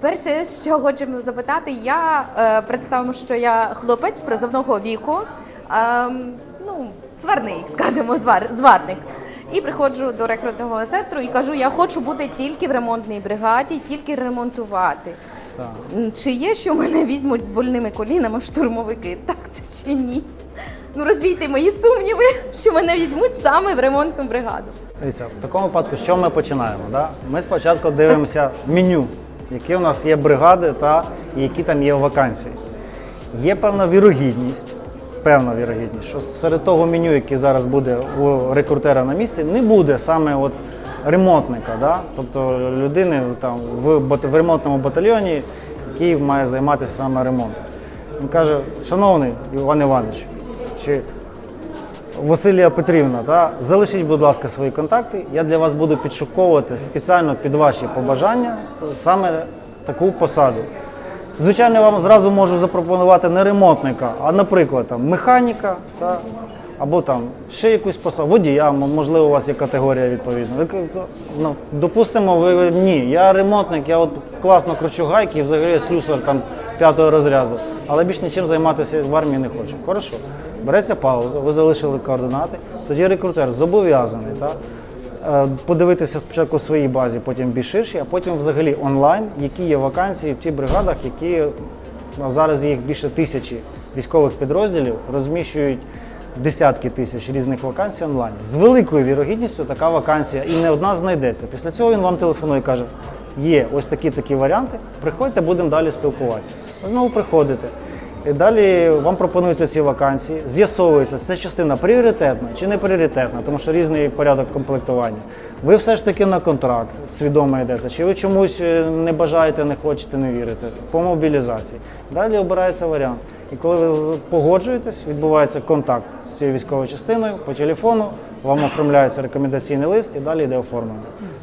Перше, що хочемо запитати, я е, представимо, що я хлопець призовного віку, ем, ну, сварний, скажімо, звар, зварник. І приходжу до рекрутного центру і кажу, я хочу бути тільки в ремонтній бригаді, тільки ремонтувати. Так. Чи є, що мене візьмуть з больними колінами штурмовики? Так це чи ні? Ну розвійте мої сумніви, що мене візьмуть саме в ремонтну бригаду. Дивіться, в такому випадку, що ми починаємо? Да? Ми спочатку дивимося меню, які у нас є бригади та які там є вакансії. Є певна вірогідність, певна вірогідність, що серед того меню, яке зараз буде у рекрутера на місці, не буде саме от ремонтника, да? тобто людини там, в, в ремонтному батальйоні, який має займатися саме ремонтом. Він каже, шановний Іван Іванович, чи Василія Петрівна, та залишіть, будь ласка, свої контакти. Я для вас буду підшуковувати спеціально під ваші побажання саме таку посаду. Звичайно, я вам зразу можу запропонувати не ремонтника, а, наприклад, там, механіка та, або там ще якусь посаду, водія, можливо, у вас є категорія відповідна. Ну, допустимо, ви ні, я ремонтник, я от класно кручу гайки, і взагалі слюсар там п'ятого розряду, але більш нічим займатися в армії не хочу. Хорошо. Береться пауза, ви залишили координати, тоді рекрутер зобов'язаний та, е, подивитися спочатку в своїй базі, потім більш ширші, а потім взагалі онлайн, які є вакансії в тих бригадах, які ну, зараз їх більше тисячі військових підрозділів розміщують десятки тисяч різних вакансій онлайн. З великою вірогідністю така вакансія і не одна знайдеться. Після цього він вам телефонує і каже: є ось такі такі варіанти, приходьте, будемо далі спілкуватися. Ви знову приходите. І далі вам пропонуються ці вакансії, з'ясовується, це частина пріоритетна чи не пріоритетна, тому що різний порядок комплектування. Ви все ж таки на контракт свідомо йдете, чи ви чомусь е, не бажаєте, не хочете, не вірите по мобілізації. Далі обирається варіант. І коли ви погоджуєтесь, відбувається контакт з цією військовою частиною по телефону, вам оформляється рекомендаційний лист і далі йде оформлення.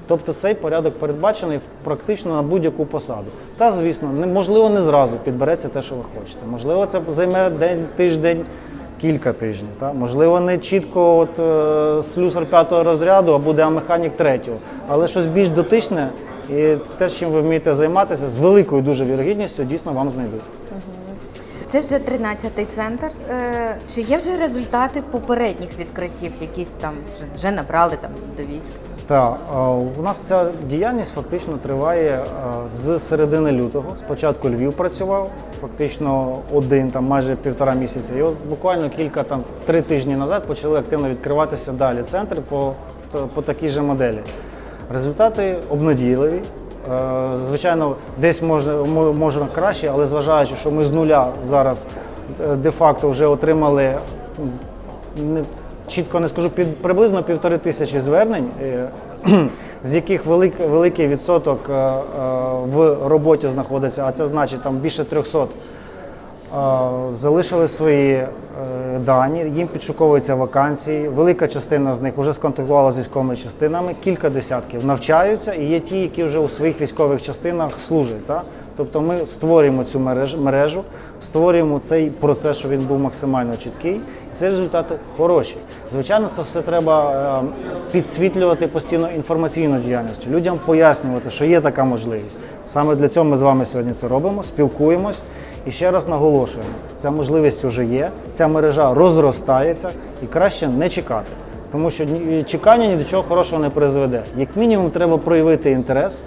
Тобто цей порядок передбачений практично на будь-яку посаду. Та, звісно, можливо, не зразу підбереться те, що ви хочете. Можливо, це займе день, тиждень, кілька тижнів. Та? Можливо, не чітко от, е, слюсар п'ятого розряду, а буде механік третього. Але щось більш дотичне і те, чим ви вмієте займатися, з великою дуже вірогідністю дійсно вам знайдуть. Це вже 13-й центр. Е, Чи є вже результати попередніх відкриттів, якісь там вже, набрали там до військ? Так, е, у нас ця діяльність фактично триває е, з середини лютого. Спочатку Львів працював, фактично один, там майже півтора місяця. І от буквально кілька там три тижні назад почали активно відкриватися далі центри по, по такій же моделі. Результати обнадійливі. Е, Звичайно, десь можна, можна краще, але зважаючи, що ми з нуля зараз е, де-факто вже отримали не, чітко не скажу, під, приблизно півтори тисячі звернень, е, з яких велик, великий відсоток в роботі знаходиться, а це значить там більше 300 е, залишили свої дані, їм підшуковуються вакансії. Велика частина з них вже сконтактувала з військовими частинами, кілька десятків навчаються, і є ті, які вже у своїх військових частинах служать. Так? Тобто ми створюємо цю мережу, створюємо цей процес, щоб він був максимально чіткий. І ці результати хороші. Звичайно, це все треба е, підсвітлювати постійно інформаційну діяльністю, людям пояснювати, що є така можливість. Саме для цього ми з вами сьогодні це робимо, спілкуємось. І ще раз наголошуємо, ця можливість вже є, ця мережа розростається і краще не чекати. Тому що чекання ні до чого хорошого не призведе. Як мінімум, треба проявити інтерес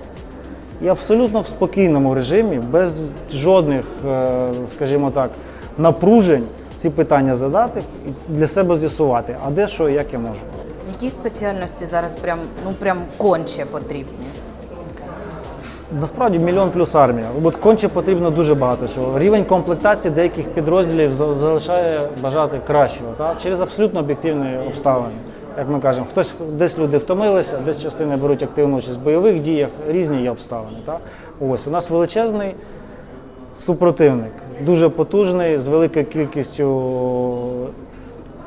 і абсолютно в спокійному режимі, без жодних, е, скажімо так, напружень ці питання задати і для себе з'ясувати, а де що і як я можу. Які спеціальності зараз прям ну прям конче потрібні? Насправді мільйон плюс армія. От конче потрібно дуже багато чого. Рівень комплектації деяких підрозділів за- залишає бажати кращого, та? через абсолютно об'єктивні обставини. Як ми кажемо, хтось десь люди втомилися, десь частини беруть активну участь в бойових діях, різні є обставини. Та? Ось у нас величезний супротивник, дуже потужний, з великою кількістю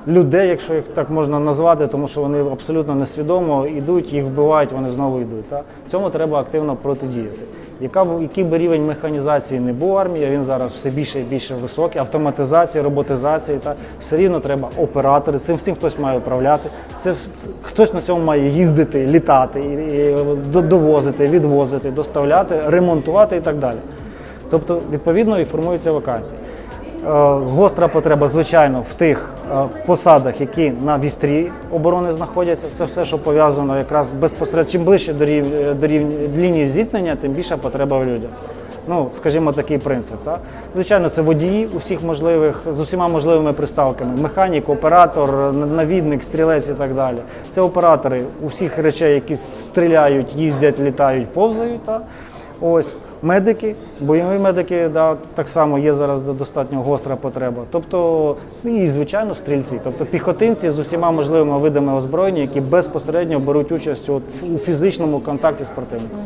людей, якщо їх так можна назвати, тому що вони абсолютно несвідомо йдуть, їх вбивають, вони знову йдуть. Та? Цьому треба активно протидіяти. Яка який би рівень механізації не був армії, він зараз все більше і більше високий, автоматизації, роботизації, та все рівно треба оператори. Цим всім хтось має управляти. Це, це хтось на цьому має їздити, літати, і, і довозити, відвозити, доставляти, ремонтувати і так далі. Тобто, відповідно, і формуються вакансії. Е, Гостра потреба, звичайно, в тих е, посадах, які на вістрі оборони знаходяться. Це все, що пов'язано якраз безпосередньо. Чим ближче до рів, до лінії зіткнення, тим більша потреба в людях. Ну, скажімо, такий принцип. Так? Звичайно, це водії усіх можливих, з усіма можливими приставками: механік, оператор, навідник, стрілець і так далі. Це оператори усіх речей, які стріляють, їздять, літають, повзають. Так? Ось медики, бойові медики, да, так само є зараз до- достатньо гостра потреба. Тобто, ну, і звичайно, стрільці, тобто піхотинці з усіма можливими видами озброєння, які безпосередньо беруть участь у фізичному контакті з противником.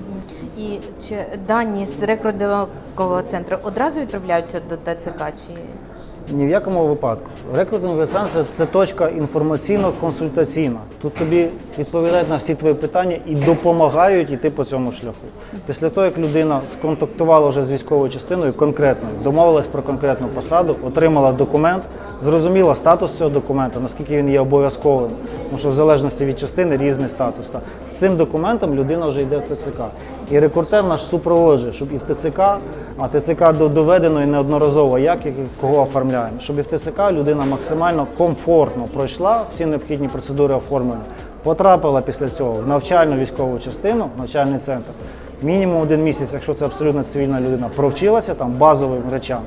І чи дані з рекрутингового центру одразу відправляються до ТЦК? Чи Ні в якому випадку. Рекрутинговий центр це точка інформаційно-консультаційна. Тут тобі відповідають на всі твої питання і допомагають йти по цьому шляху. Після того, як людина сконтактувала вже з військовою частиною конкретною, домовилась про конкретну посаду, отримала документ, зрозуміла статус цього документа, наскільки він є обов'язковим, тому що в залежності від частини різний статус. та. З цим документом людина вже йде в ТЦК. І рекрутер наш супроводжує, щоб і в ТЦК, а ТЦК доведено і неодноразово, як і кого оформляємо, щоб в ТЦК людина максимально комфортно пройшла всі необхідні процедури оформлення, потрапила після цього в навчальну військову частину, навчальний центр. Мінімум один місяць, якщо це абсолютно цивільна людина, провчилася там базовим речам.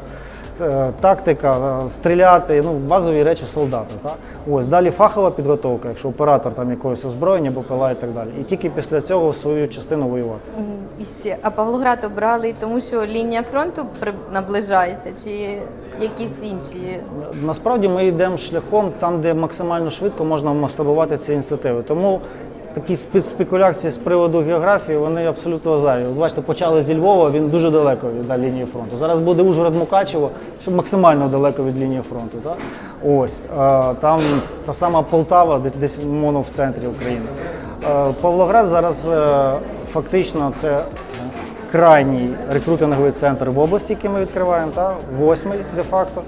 Е, Тактика, е, стріляти, ну базові речі солдата. Та? Ось далі фахова підготовка, якщо оператор там якогось озброєння, БПЛА і так далі. І тільки після цього свою частину воювати. А Павлоград обрали тому, що лінія фронту наближається, чи якісь інші? Насправді ми йдемо шляхом там, де максимально швидко можна масштабувати ці ініціативи. Тому такі спекуляції з приводу географії вони абсолютно зайві. Бачите, почали зі Львова, він дуже далеко від лінії фронту. Зараз буде Ужгород Мукачево, що максимально далеко від лінії фронту. Так? Ось там та сама Полтава, десь десь мовно в центрі України. Павлоград зараз е, фактично це крайній рекрутинговий центр в області, який ми відкриваємо, та восьмий де-факто.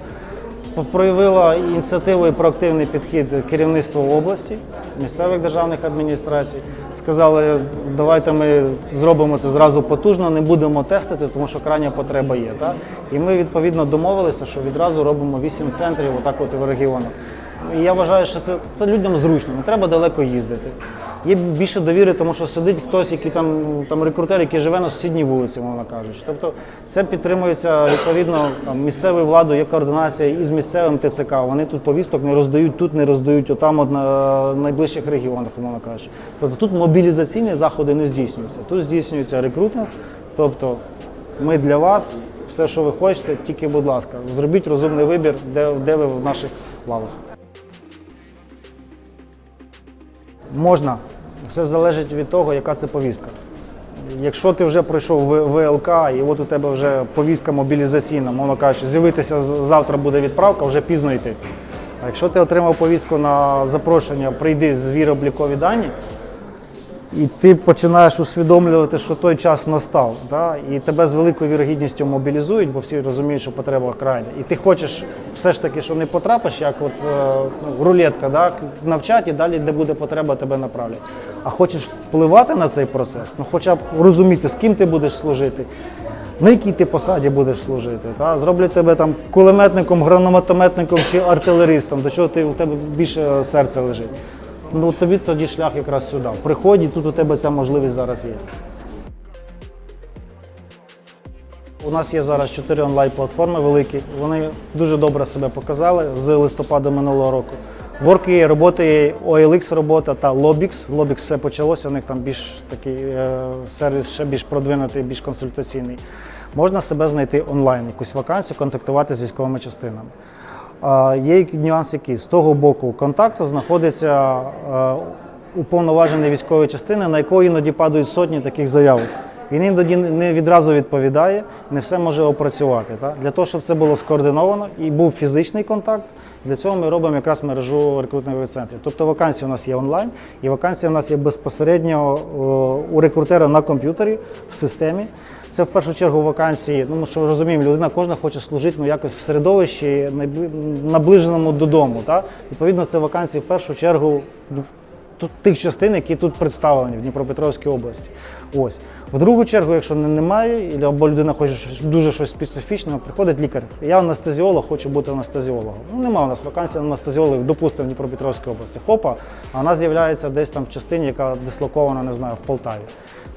Проявила ініціативу і проактивний підхід керівництво області, місцевих державних адміністрацій. Сказали, давайте ми зробимо це зразу потужно, не будемо тестити, тому що крайня потреба є. Так? І ми відповідно домовилися, що відразу робимо вісім центрів, отак от в регіонах. І я вважаю, що це, це людям зручно, не треба далеко їздити. Є більше довіри, тому що сидить хтось, який там, там рекрутер, який живе на сусідній вулиці, мовно кажучи. Тобто це підтримується відповідно там, місцевою владою, є координація із місцевим ТЦК. Вони тут повісток не роздають, тут не роздають, отам от на найближчих регіонах, мовно кажучи. Тобто тут мобілізаційні заходи не здійснюються. Тут здійснюється рекрутинг. Тобто ми для вас все, що ви хочете, тільки, будь ласка, зробіть розумний вибір, де, де ви в наших лавах. Можна. Все залежить від того, яка це повістка. Якщо ти вже пройшов ВЛК і от у тебе вже повістка мобілізаційна, мовно кажучи, з'явитися завтра буде відправка, вже пізно йти. А якщо ти отримав повістку на запрошення, прийди звір облікові дані, і ти починаєш усвідомлювати, що той час настав, да? і тебе з великою вірогідністю мобілізують, бо всі розуміють, що потреба крайня. І ти хочеш все ж таки, що не потрапиш, як от е, ну, рулетка, да? навчать і далі, де буде потреба, тебе направлять. А хочеш впливати на цей процес, ну хоча б розуміти, з ким ти будеш служити. На якій ти посаді будеш служити? Та? Зроблять тебе там кулеметником, гранатометником чи артилеристом, до чого ти, у тебе більше серце лежить. Ну тобі тоді шлях якраз сюди. Приходь, і тут у тебе ця можливість зараз є. У нас є зараз чотири онлайн-платформи великі. Вони дуже добре себе показали з листопада минулого року. Work.ua, роботи OLX робота та Lobix. Lobix все почалося, у них там більш такий е, сервіс ще більш продвинутий, більш консультаційний. Можна себе знайти онлайн, якусь вакансію, контактувати з військовими частинами. Є нюанс який. З того боку контакту знаходиться е, уповноважений військової частини, на якої іноді падають сотні таких заявок. Він іноді не відразу відповідає, не все може опрацювати. Так? Для того, щоб це було скоординовано і був фізичний контакт, для цього ми робимо якраз мережу рекрутингових центрів. Тобто вакансії у нас є онлайн, і вакансії у нас є безпосередньо у рекрутера на комп'ютері в системі. Це в першу чергу вакансії, ну ми що розуміємо, людина кожна хоче служити ну, якось в середовищі наближеному додому. Та? Відповідно, це вакансії в першу чергу ну, тих частин, які тут представлені в Дніпропетровській області. Ось. В другу чергу, якщо немає, або людина хоче дуже щось специфічне, приходить лікар. Я анестезіолог, хочу бути анестезіологом. Ну, немає у нас вакансії анестезіологів, допустимо, в Дніпропетровській області. Хопа, а вона з'являється десь там в частині, яка дислокована, не знаю, в Полтаві.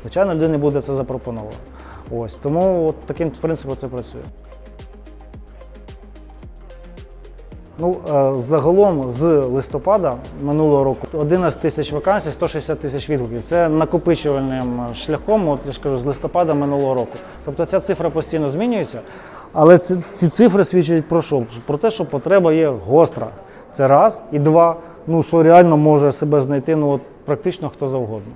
Звичайно, людині буде це запропоновано. Ось. Тому от таким принципом це працює. Ну, е, загалом з листопада минулого року 11 тисяч вакансій, 160 тисяч відгуків. Це накопичувальним е, шляхом, от я ж кажу, з листопада минулого року. Тобто ця цифра постійно змінюється, але ці, ці цифри свідчать про що? Про те, що потреба є гостра. Це раз і два. Ну що реально може себе знайти, ну от практично хто завгодно.